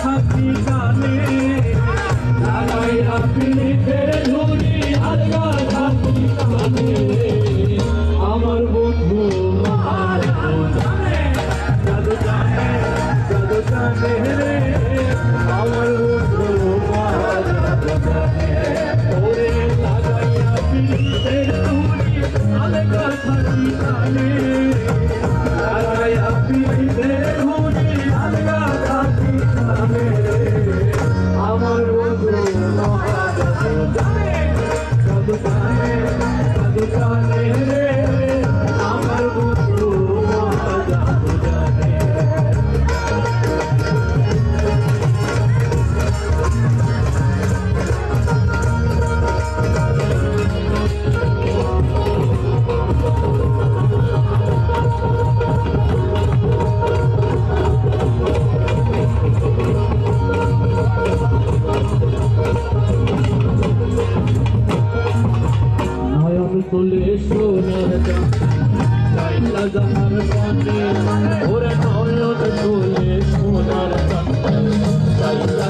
থাকি জানে। চলে সোনার কাইলা জাহার পানে ওরে নয়ন চলে সোনার কাইলা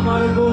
আমার বন্ধু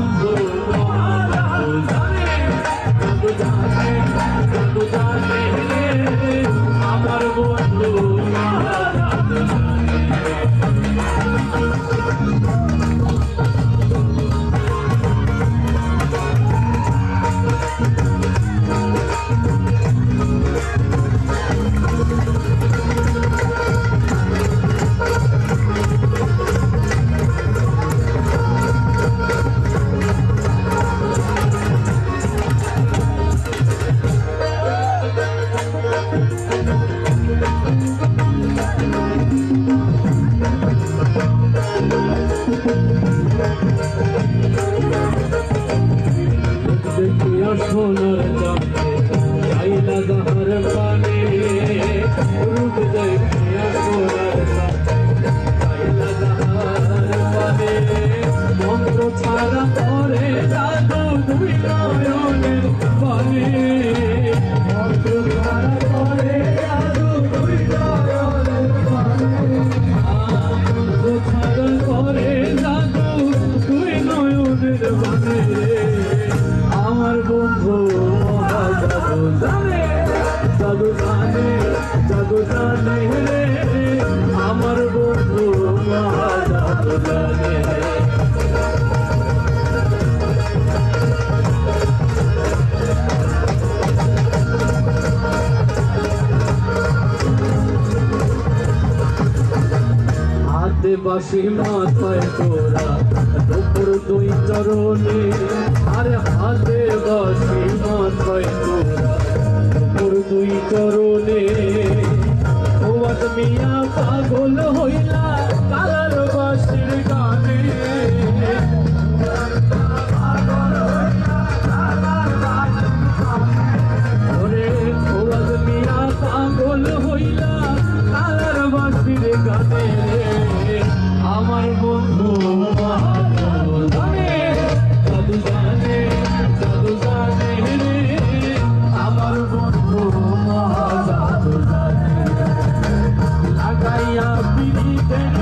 সোনার চাঁদে চাইলা পানে রূপ দেখিয়া সোনার বন্ধু মহা জাদু জানে হাতে বাসি মাথায় তোরা দুপুর দুই চরণে। আরে হাতে বাসি মাথায় তোরা দুপুর দুই চরণে। ও মিয়া পাগল হইলা Thank you.